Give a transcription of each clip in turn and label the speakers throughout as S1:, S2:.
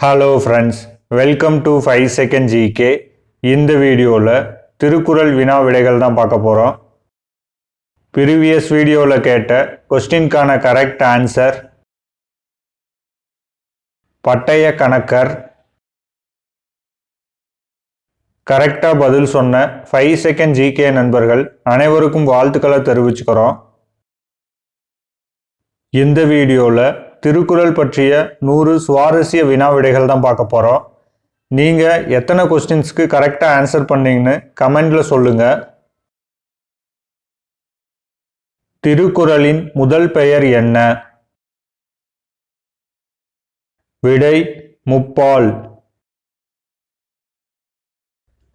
S1: hello friends welcome to five second GK இந்த வீடியோவில் திருக்குறள் வினா விடைகள் தான் பார்க்க போகிறோம் ப்ரீவியஸ் வீடியோவில் கேட்ட கொஸ்டின்கான கரெக்ட் ஆன்சர் பட்டய கணக்கர் கரெக்டாக பதில் சொன்ன ஃபைவ் செகண்ட் ஜிகே நண்பர்கள் அனைவருக்கும் வாழ்த்துக்களை தெரிவிச்சுக்கிறோம் இந்த வீடியோவில் திருக்குறள் பற்றிய நூறு சுவாரஸ்ய வினா விடைகள் தான் பார்க்க போகிறோம் நீங்கள் எத்தனை கொஸ்டின்ஸ்க்கு கரெக்டாக ஆன்சர் பண்ணீங்கன்னு கமெண்டில் சொல்லுங்கள் திருக்குறளின் முதல் பெயர் என்ன விடை முப்பால்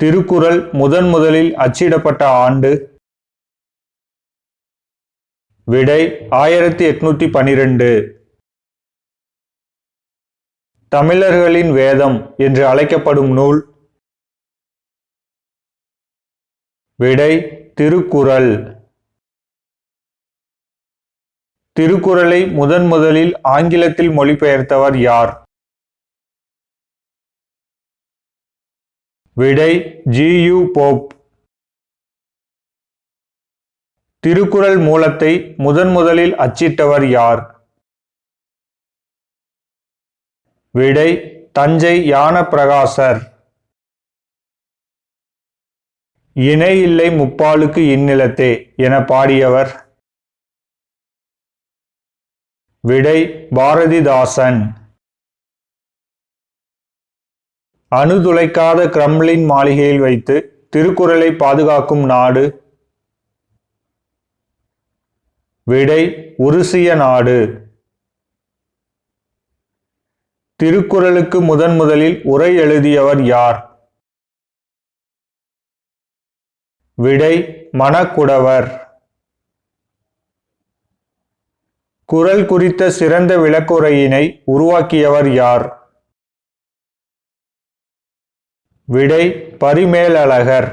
S1: திருக்குறள் முதன் முதலில் அச்சிடப்பட்ட ஆண்டு விடை ஆயிரத்தி எட்நூத்தி பனிரெண்டு தமிழர்களின் வேதம் என்று அழைக்கப்படும் நூல் விடை திருக்குறள் திருக்குறளை முதன் முதலில் ஆங்கிலத்தில் மொழிபெயர்த்தவர் யார் விடை ஜி யு போப் திருக்குறள் மூலத்தை முதன் முதலில் அச்சிட்டவர் யார் விடை தஞ்சை யான பிரகாசர் இணை இல்லை முப்பாலுக்கு இந்நிலத்தே என பாடியவர் விடை பாரதிதாசன் அணுதுளைக்காத கிரம்ளின் மாளிகையில் வைத்து திருக்குறளை பாதுகாக்கும் நாடு விடை உருசிய நாடு திருக்குறளுக்கு முதன் முதலில் உரை எழுதியவர் யார் விடை மணக்குடவர் குரல் குறித்த சிறந்த விளக்குரையினை உருவாக்கியவர் யார் விடை பரிமேலழகர்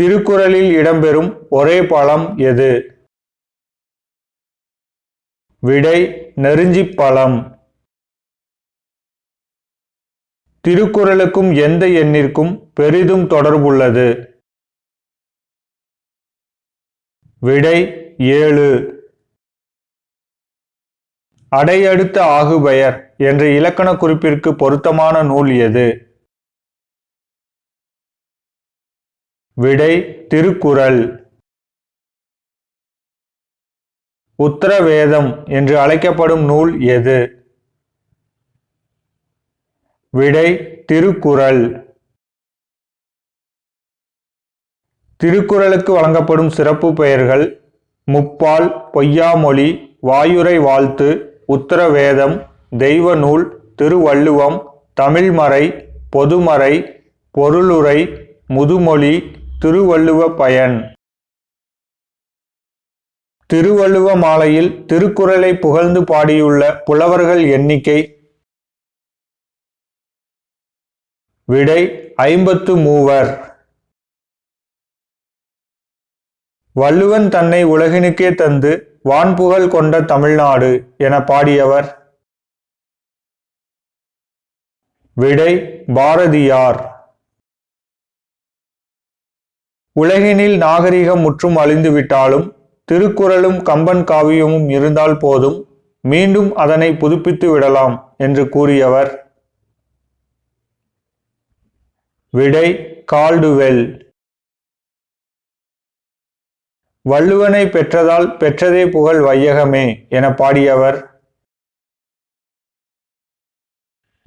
S1: திருக்குறளில் இடம்பெறும் ஒரே பழம் எது விடை நெருஞ்சி பழம் திருக்குறளுக்கும் எந்த எண்ணிற்கும் பெரிதும் தொடர்புள்ளது விடை ஏழு அடையடுத்த ஆகுபெயர் என்ற இலக்கண குறிப்பிற்கு பொருத்தமான நூல் எது விடை திருக்குறள் உத்தரவேதம் என்று அழைக்கப்படும் நூல் எது விடை திருக்குறள் திருக்குறளுக்கு வழங்கப்படும் சிறப்பு பெயர்கள் முப்பால் பொய்யாமொழி வாயுரை வாழ்த்து உத்தரவேதம் தெய்வ நூல் திருவள்ளுவம் தமிழ்மறை பொதுமறை பொருளுரை முதுமொழி திருவள்ளுவ பயன் திருவள்ளுவ மாலையில் திருக்குறளை புகழ்ந்து பாடியுள்ள புலவர்கள் எண்ணிக்கை விடை ஐம்பத்து மூவர் வள்ளுவன் தன்னை உலகினுக்கே தந்து வான்புகழ் கொண்ட தமிழ்நாடு என பாடியவர் விடை பாரதியார் உலகினில் நாகரிகம் முற்றும் அழிந்துவிட்டாலும் திருக்குறளும் கம்பன் காவியமும் இருந்தால் போதும் மீண்டும் அதனை புதுப்பித்து விடலாம் என்று கூறியவர் விடை கால்டுவெல் வள்ளுவனை பெற்றதால் பெற்றதே புகழ் வையகமே என பாடியவர்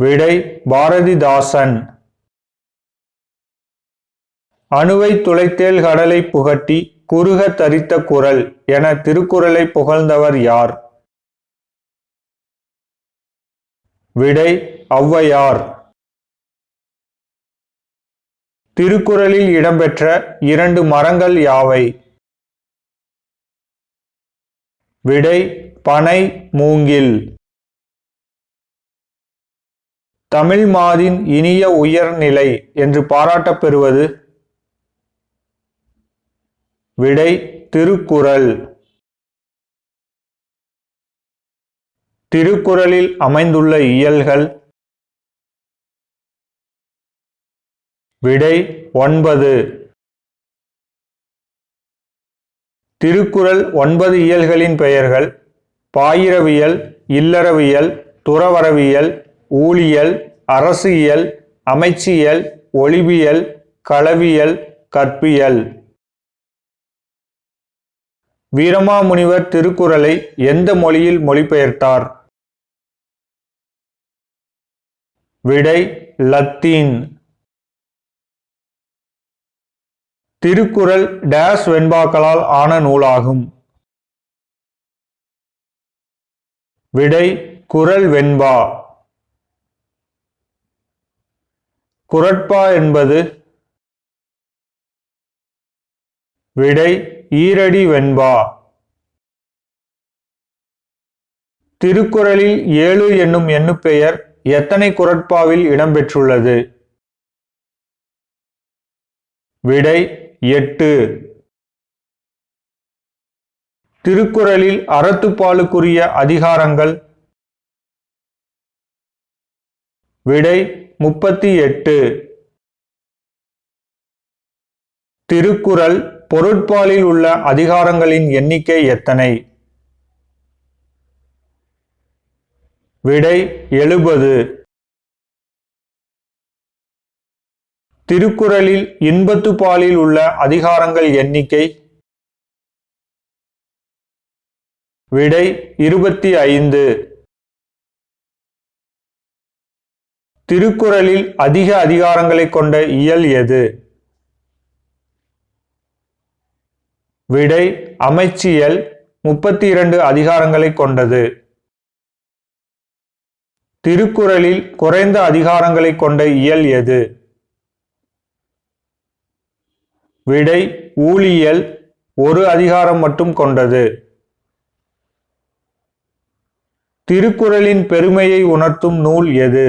S1: விடை பாரதிதாசன் அணுவை துளைத்தேல் கடலை புகட்டி குறுக தரித்த குரல் என திருக்குறளை புகழ்ந்தவர் யார் விடை ஔவையார் திருக்குறளில் இடம்பெற்ற இரண்டு மரங்கள் யாவை விடை பனை மூங்கில் தமிழ் மாதின் இனிய உயர்நிலை என்று பாராட்டப்பெறுவது விடை திருக்குறள் திருக்குறளில் அமைந்துள்ள இயல்கள் விடை ஒன்பது திருக்குறள் ஒன்பது இயல்களின் பெயர்கள் பாயிரவியல் இல்லறவியல் துறவரவியல் ஊழியல் அரசியல் அமைச்சியல் ஒளிவியல் களவியல் கற்பியல் வீரமாமுனிவர் திருக்குறளை எந்த மொழியில் மொழிபெயர்த்தார் விடை லத்தீன் திருக்குறள் டேஸ் வெண்பாக்களால் ஆன நூலாகும் விடை குரல் வெண்பா குரட்பா என்பது விடை ஈரடி வெண்பா திருக்குறளில் ஏழு என்னும் எண்ணுப்பெயர் எத்தனை குரட்பாவில் இடம்பெற்றுள்ளது விடை எட்டு திருக்குறளில் அறத்துப்பாலுக்குரிய அதிகாரங்கள் விடை முப்பத்தி எட்டு திருக்குறள் பொருட்பாலில் உள்ள அதிகாரங்களின் எண்ணிக்கை எத்தனை விடை எழுபது திருக்குறளில் இன்பத்து பாலில் உள்ள அதிகாரங்கள் எண்ணிக்கை விடை இருபத்தி ஐந்து திருக்குறளில் அதிக அதிகாரங்களை கொண்ட இயல் எது விடை அமைச்சியல் முப்பத்தி இரண்டு அதிகாரங்களை கொண்டது திருக்குறளில் குறைந்த அதிகாரங்களை கொண்ட இயல் எது விடை ஊழியல் ஒரு அதிகாரம் மட்டும் கொண்டது திருக்குறளின் பெருமையை உணர்த்தும் நூல் எது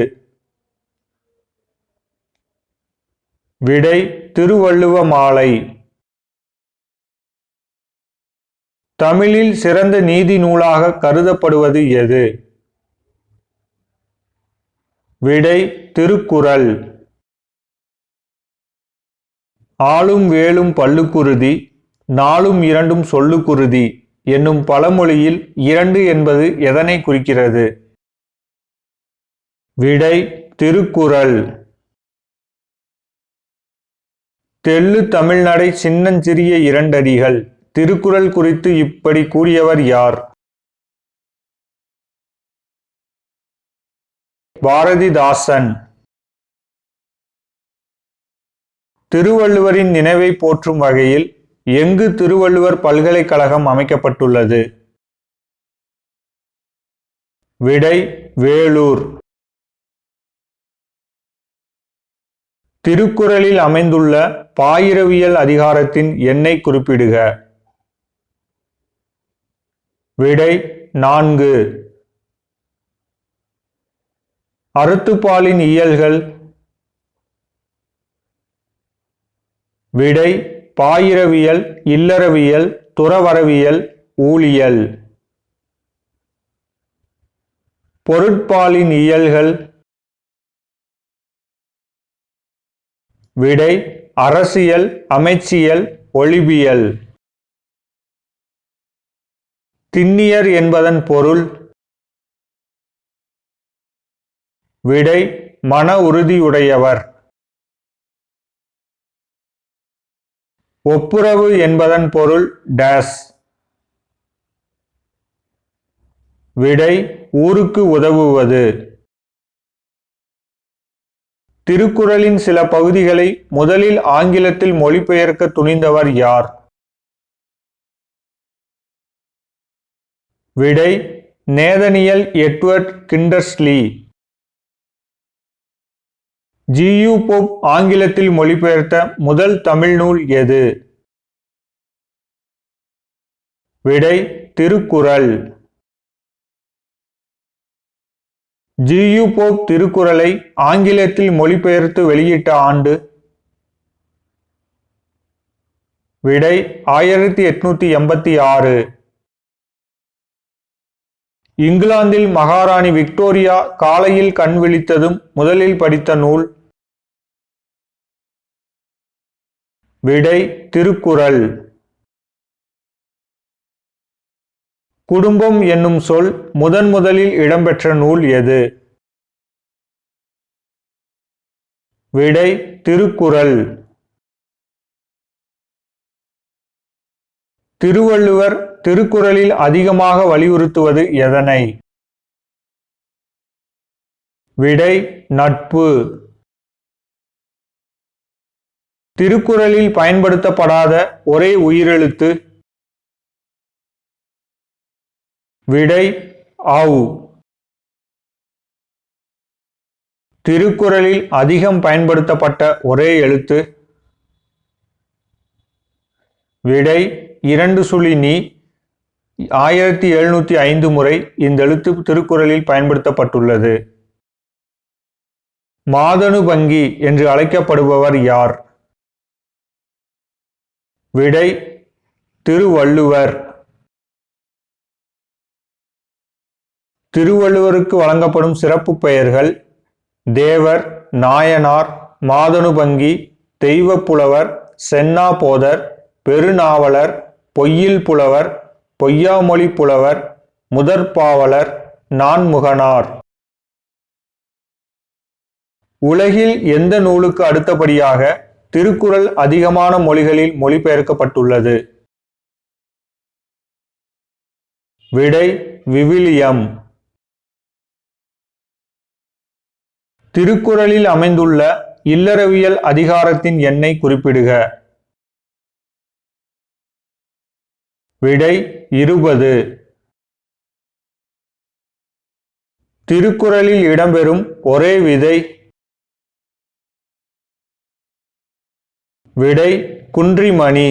S1: விடை திருவள்ளுவ மாலை தமிழில் சிறந்த நீதி நூலாக கருதப்படுவது எது விடை திருக்குறள் ஆளும் வேலும் பல்லுக்குருதி நாளும் இரண்டும் சொல்லுக்குருதி என்னும் பழமொழியில் இரண்டு என்பது எதனை குறிக்கிறது விடை திருக்குறள் தெள்ளு தமிழ்நடை சின்னஞ்சிறிய இரண்டடிகள் திருக்குறள் குறித்து இப்படி கூறியவர் யார் பாரதிதாசன் திருவள்ளுவரின் நினைவை போற்றும் வகையில் எங்கு திருவள்ளுவர் பல்கலைக்கழகம் அமைக்கப்பட்டுள்ளது விடை வேலூர் திருக்குறளில் அமைந்துள்ள பாயிரவியல் அதிகாரத்தின் எண்ணை குறிப்பிடுக விடை நான்கு அறுத்துப்பாலின் இயல்கள் விடை பாயிரவியல் இல்லறவியல் துறவரவியல் ஊழியல் பொருட்பாலின் இயல்கள் விடை அரசியல் அமைச்சியல் ஒளிபியல் திண்ணியர் என்பதன் பொருள் விடை மன உறுதியுடையவர் ஒப்புரவு என்பதன் பொருள் டேஸ் விடை ஊருக்கு உதவுவது திருக்குறளின் சில பகுதிகளை முதலில் ஆங்கிலத்தில் மொழிபெயர்க்க துணிந்தவர் யார் விடை Nathaniel Edward Kindersley G U ஆங்கிலத்தில் மொழிபெயர்த்த முதல் தமிழ் நூல் எது விடை திருக்குறள் ஜியு போப் திருக்குறளை ஆங்கிலத்தில் மொழிபெயர்த்து வெளியிட்ட ஆண்டு விடை ஆயிரத்தி எட்நூத்தி எண்பத்தி ஆறு இங்கிலாந்தில் மகாராணி விக்டோரியா காலையில் கண் விழித்ததும் முதலில் படித்த நூல் விடை திருக்குறள் குடும்பம் என்னும் சொல் முதன் முதலில் இடம்பெற்ற நூல் எது விடை திருக்குறள் திருவள்ளுவர் திருக்குறளில் அதிகமாக வலியுறுத்துவது எதனை விடை நட்பு திருக்குறளில் பயன்படுத்தப்படாத ஒரே உயிரெழுத்து விடை ஆவு திருக்குறளில் அதிகம் பயன்படுத்தப்பட்ட ஒரே எழுத்து விடை இரண்டு சுழி நீ ஆயிரத்தி எழுநூத்தி ஐந்து முறை இந்த எழுத்து திருக்குறளில் பயன்படுத்தப்பட்டுள்ளது மாதனு பங்கி என்று அழைக்கப்படுபவர் யார் விடை திருவள்ளுவர் திருவள்ளுவருக்கு வழங்கப்படும் சிறப்பு பெயர்கள் தேவர் நாயனார் மாதனுபங்கி தெய்வப்புலவர் சென்னா போதர் பெருநாவலர் பொய்யில் புலவர் பொய்யாமொழி புலவர் முதற்பாவலர் நான்முகனார் உலகில் எந்த நூலுக்கு அடுத்தபடியாக திருக்குறள் அதிகமான மொழிகளில் மொழிபெயர்க்கப்பட்டுள்ளது விடை விவிலியம் திருக்குறளில் அமைந்துள்ள இல்லறவியல் அதிகாரத்தின் எண்ணை குறிப்பிடுக விடை இருபது திருக்குறளில் இடம்பெறும் ஒரே விதை விடை குன்றிமணி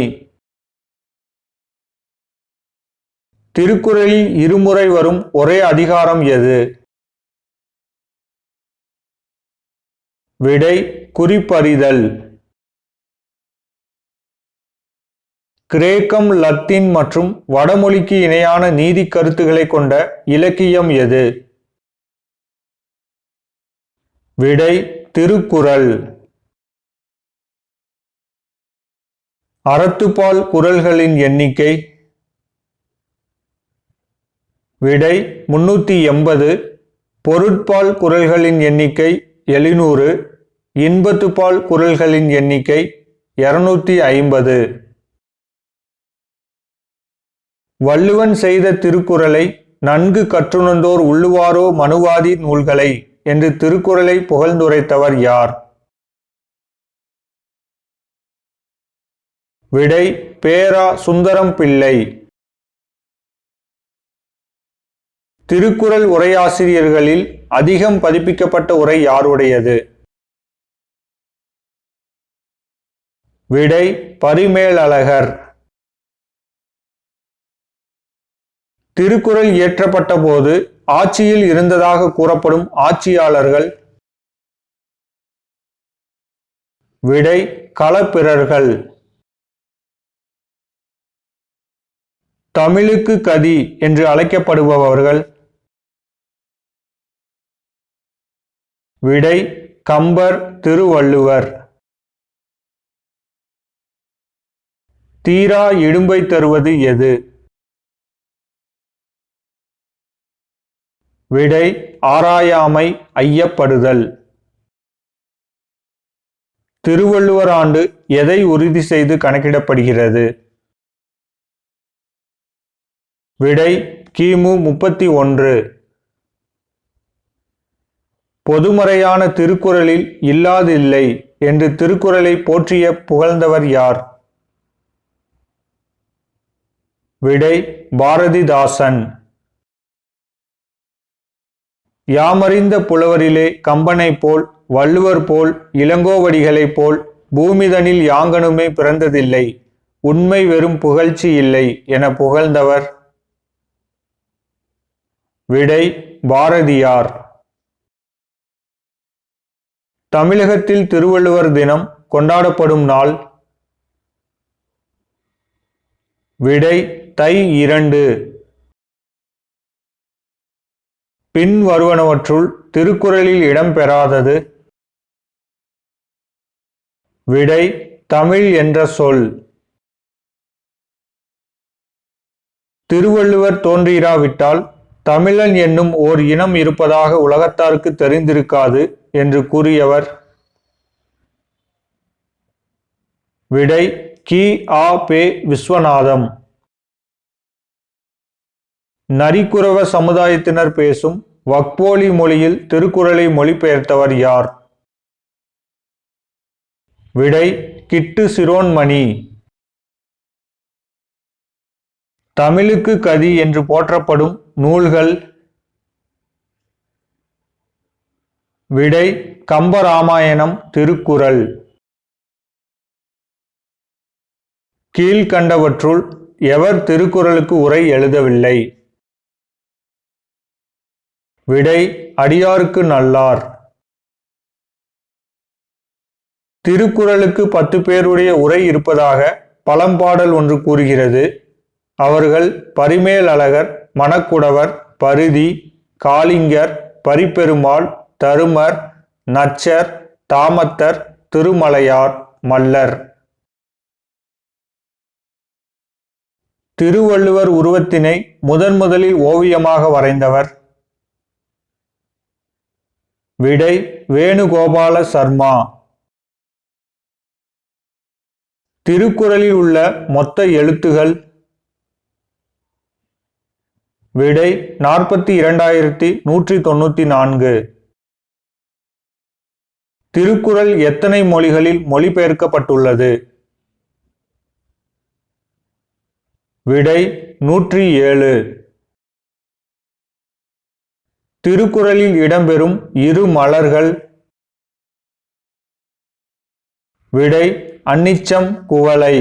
S1: திருக்குறளில் இருமுறை வரும் ஒரே அதிகாரம் எது விடை குறிப்பறிதல் கிரேக்கம் லத்தீன் மற்றும் வடமொழிக்கு இணையான நீதி கருத்துக்களை கொண்ட இலக்கியம் எது விடை திருக்குறள் அறத்துப்பால் குரல்களின் எண்ணிக்கை விடை முன்னூற்றி எண்பது பொருட்பால் குரல்களின் எண்ணிக்கை எழுநூறு இன்பத்துப்பால் குரல்களின் எண்ணிக்கை இருநூத்தி ஐம்பது வள்ளுவன் செய்த திருக்குறளை நன்கு கற்றுணர்ந்தோர் உள்ளுவாரோ மனுவாதி நூல்களை என்று திருக்குறளை புகழ்ந்துரைத்தவர் யார் விடை பேரா சுந்தரம் பிள்ளை திருக்குறள் உரையாசிரியர்களில் அதிகம் பதிப்பிக்கப்பட்ட உரை யாருடையது விடை பரிமேலழகர் திருக்குறள் இயற்றப்பட்ட போது ஆட்சியில் இருந்ததாக கூறப்படும் ஆட்சியாளர்கள் விடை களப்பிரர்கள் தமிழுக்கு கதி என்று அழைக்கப்படுபவர்கள் விடை கம்பர் திருவள்ளுவர் தீரா இடும்பை தருவது எது விடை ஆராயாமை ஐயப்படுதல் திருவள்ளுவர் ஆண்டு எதை உறுதி செய்து கணக்கிடப்படுகிறது விடை கிமு முப்பத்தி ஒன்று பொதுமறையான திருக்குறளில் இல்லாதில்லை என்று திருக்குறளை போற்றிய புகழ்ந்தவர் யார் விடை பாரதிதாசன் யாமறிந்த புலவரிலே கம்பனைப் போல் வள்ளுவர் போல் இளங்கோவடிகளைப் போல் பூமிதனில் யாங்கனுமே பிறந்ததில்லை உண்மை வெறும் புகழ்ச்சி இல்லை என புகழ்ந்தவர் விடை பாரதியார் தமிழகத்தில் திருவள்ளுவர் தினம் கொண்டாடப்படும் நாள் விடை தை இரண்டு பின் வருவனவற்றுள் திருக்குறளில் இடம்பெறாதது விடை தமிழ் என்ற சொல் திருவள்ளுவர் தோன்றிராவிட்டால் தமிழன் என்னும் ஓர் இனம் இருப்பதாக உலகத்தாருக்கு தெரிந்திருக்காது என்று கூறியவர் விடை கி ஆ பே விஸ்வநாதம் நரிக்குறவ சமுதாயத்தினர் பேசும் வக்போலி மொழியில் திருக்குறளை மொழிபெயர்த்தவர் யார் விடை கிட்டு சிரோன்மணி தமிழுக்கு கதி என்று போற்றப்படும் நூல்கள் விடை கம்பராமாயணம் திருக்குறள் கீழ்கண்டவற்றுள் எவர் திருக்குறளுக்கு உரை எழுதவில்லை விடை அடியாருக்கு நல்லார் திருக்குறளுக்கு பத்து பேருடைய உரை இருப்பதாக பழம்பாடல் ஒன்று கூறுகிறது அவர்கள் பரிமேல் அழகர் மணக்குடவர் பருதி காளிங்கர் பரிப்பெருமாள் தருமர் நச்சர் தாமத்தர் திருமலையார் மல்லர் திருவள்ளுவர் உருவத்தினை முதன் முதலில் ஓவியமாக வரைந்தவர் விடை வேணுகோபால சர்மா திருக்குறளில் உள்ள மொத்த எழுத்துகள் விடை நாற்பத்தி இரண்டாயிரத்தி நூற்றி தொண்ணூற்றி நான்கு திருக்குறள் எத்தனை மொழிகளில் மொழிபெயர்க்கப்பட்டுள்ளது விடை நூற்றி ஏழு திருக்குறளில் இடம்பெறும் இரு மலர்கள் விடை அன்னிச்சம் குவளை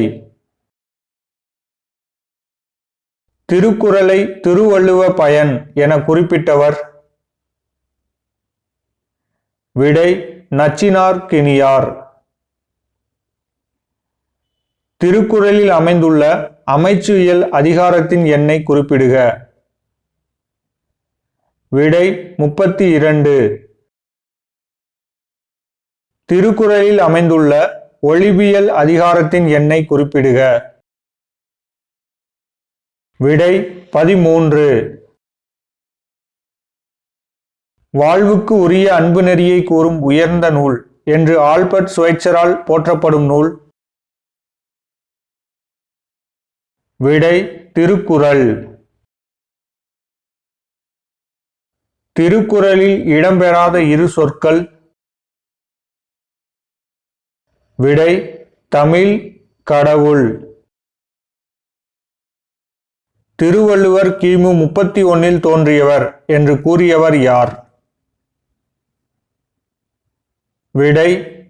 S1: திருக்குறளை திருவள்ளுவ பயன் என குறிப்பிட்டவர் விடை நச்சினார் கினியார் திருக்குறளில் அமைந்துள்ள அமைச்சியல் அதிகாரத்தின் எண்ணை குறிப்பிடுக விடை முப்பத்தி இரண்டு திருக்குறளில் அமைந்துள்ள ஒளிபியல் அதிகாரத்தின் எண்ணை குறிப்பிடுக விடை பதிமூன்று வாழ்வுக்கு உரிய அன்பு நெறியை கூறும் உயர்ந்த நூல் என்று ஆல்பர்ட் சுவைச்சரால் போற்றப்படும் நூல் விடை திருக்குறள் திருக்குறளில் இடம்பெறாத இரு சொற்கள் விடை தமிழ் கடவுள் திருவள்ளுவர் கிமு முப்பத்தி ஒன்னில் தோன்றியவர் என்று கூறியவர் யார் விடை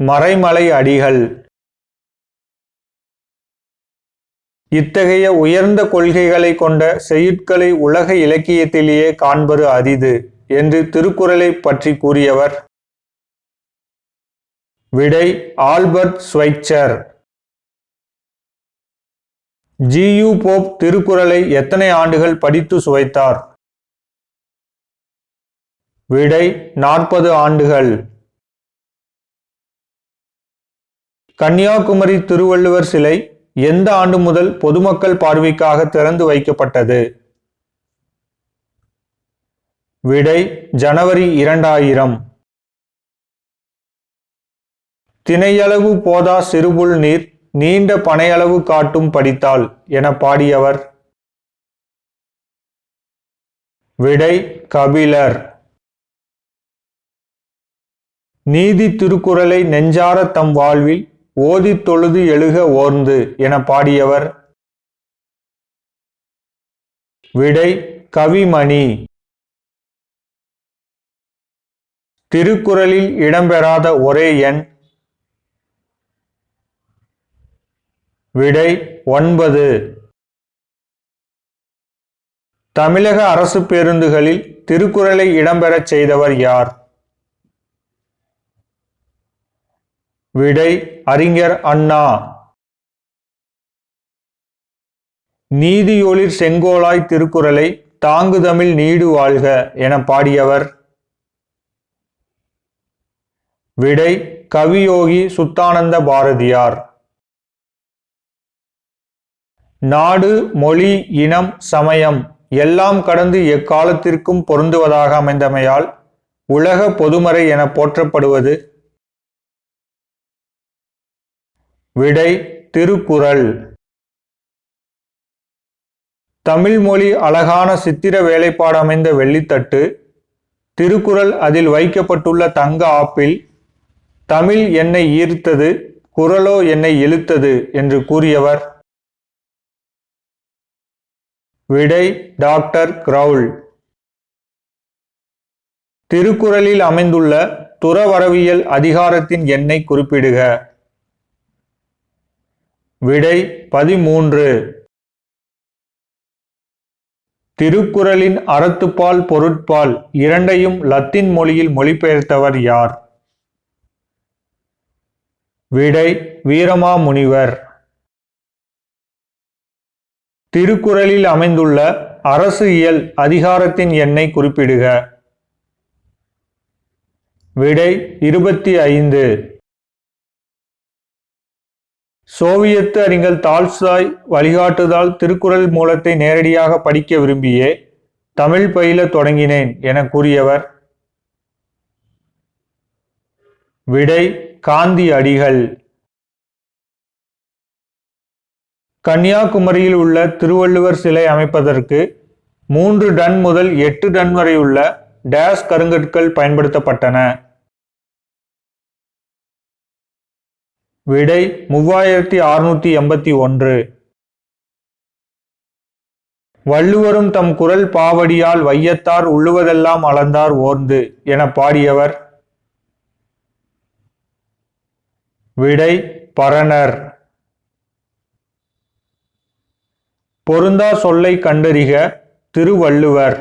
S1: மறைமலை அடிகள் இத்தகைய உயர்ந்த கொள்கைகளை கொண்ட செய்யுட்களை உலக இலக்கியத்திலேயே காண்பது அரிது என்று திருக்குறளை பற்றி கூறியவர் விடை ஆல்பர்ட் ஸ்வைச்சர் ஜியு போப் திருக்குறளை எத்தனை ஆண்டுகள் படித்து சுவைத்தார் விடை நாற்பது ஆண்டுகள் கன்னியாகுமரி திருவள்ளுவர் சிலை எந்த ஆண்டு முதல் பொதுமக்கள் பார்வைக்காக திறந்து வைக்கப்பட்டது விடை ஜனவரி இரண்டாயிரம் தினையளவு போதா சிறுபுல் நீர் நீண்ட பனையளவு காட்டும் படித்தால் என பாடியவர் விடை கபிலர் நீதி திருக்குறளை நெஞ்சார தம் வாழ்வில் ஓதி தொழுது எழுக ஓர்ந்து என பாடியவர் விடை கவிமணி திருக்குறளில் இடம்பெறாத ஒரே எண் விடை ஒன்பது தமிழக அரசு பேருந்துகளில் திருக்குறளை இடம்பெறச் செய்தவர் யார் விடை அறிஞர் அண்ணா நீதியொளிர் செங்கோலாய் திருக்குறளை தாங்குதமிழ் நீடு வாழ்க என பாடியவர் விடை கவியோகி சுத்தானந்த பாரதியார் நாடு மொழி இனம் சமயம் எல்லாம் கடந்து எக்காலத்திற்கும் பொருந்துவதாக அமைந்தமையால் உலக பொதுமறை என போற்றப்படுவது விடை திருக்குறள் தமிழ் மொழி அழகான சித்திர வேலைப்பாடு அமைந்த வெள்ளித்தட்டு திருக்குறள் அதில் வைக்கப்பட்டுள்ள தங்க ஆப்பிள் தமிழ் என்னை ஈர்த்தது குரலோ என்னை இழுத்தது என்று கூறியவர் விடை டாக்டர் கிரவுல் திருக்குறளில் அமைந்துள்ள துறவரவியல் அதிகாரத்தின் எண்ணை குறிப்பிடுக விடை பதிமூன்று திருக்குறளின் அறத்துப்பால் பொருட்பால் இரண்டையும் லத்தின் மொழியில் மொழிபெயர்த்தவர் யார் விடை வீரமாமுனிவர் திருக்குறளில் அமைந்துள்ள அரசு இயல் அதிகாரத்தின் எண்ணை குறிப்பிடுக விடை இருபத்தி ஐந்து சோவியத்து அறிஞர் தால்சாய் வழிகாட்டுதால் திருக்குறள் மூலத்தை நேரடியாக படிக்க விரும்பியே தமிழ் பயில தொடங்கினேன் என கூறியவர் விடை காந்தி அடிகள் கன்னியாகுமரியில் உள்ள திருவள்ளுவர் சிலை அமைப்பதற்கு மூன்று டன் முதல் எட்டு டன் வரை உள்ள டேஸ் கருங்கற்கள் பயன்படுத்தப்பட்டன விடை மூவாயிரத்தி அறுநூத்தி எண்பத்தி ஒன்று வள்ளுவரும் தம் குரல் பாவடியால் வையத்தார் உள்ளுவதெல்லாம் அளந்தார் ஓர்ந்து என பாடியவர் விடை பரணர் பொருந்தா சொல்லை கண்டறிக திருவள்ளுவர்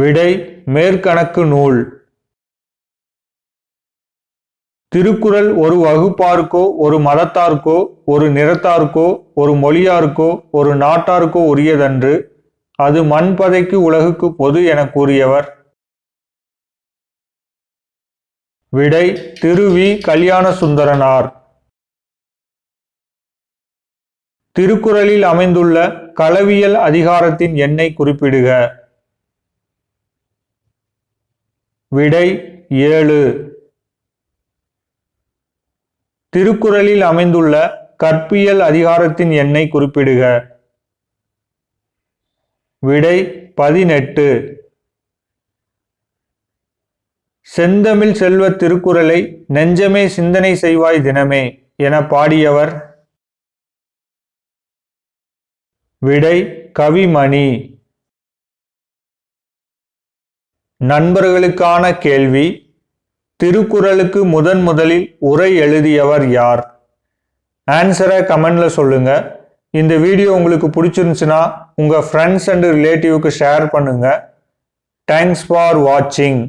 S1: விடை மேற்கணக்கு நூல் திருக்குறள் ஒரு வகுப்பாருக்கோ ஒரு மதத்தார்க்கோ ஒரு நிறத்தார்க்கோ ஒரு மொழியாருக்கோ ஒரு நாட்டார்க்கோ உரியதன்று அது மண்பதைக்கு உலகுக்கு பொது என கூறியவர் விடை திருவி கல்யாண சுந்தரனார் திருக்குறளில் அமைந்துள்ள களவியல் அதிகாரத்தின் எண்ணை குறிப்பிடுக விடை ஏழு திருக்குறளில் அமைந்துள்ள கற்பியல் அதிகாரத்தின் எண்ணை குறிப்பிடுக விடை பதினெட்டு செந்தமிழ் செல்வ திருக்குறளை நெஞ்சமே சிந்தனை செய்வாய் தினமே என பாடியவர் விடை கவிமணி நண்பர்களுக்கான கேள்வி திருக்குறளுக்கு முதன் முதலில் உரை எழுதியவர் யார் ஆன்சரை கமெண்டில் சொல்லுங்க இந்த வீடியோ உங்களுக்கு பிடிச்சிருந்துச்சுன்னா உங்கள் ஃப்ரெண்ட்ஸ் அண்ட் ரிலேட்டிவ்க்கு ஷேர் பண்ணுங்க தேங்க்ஸ் ஃபார் வாட்சிங்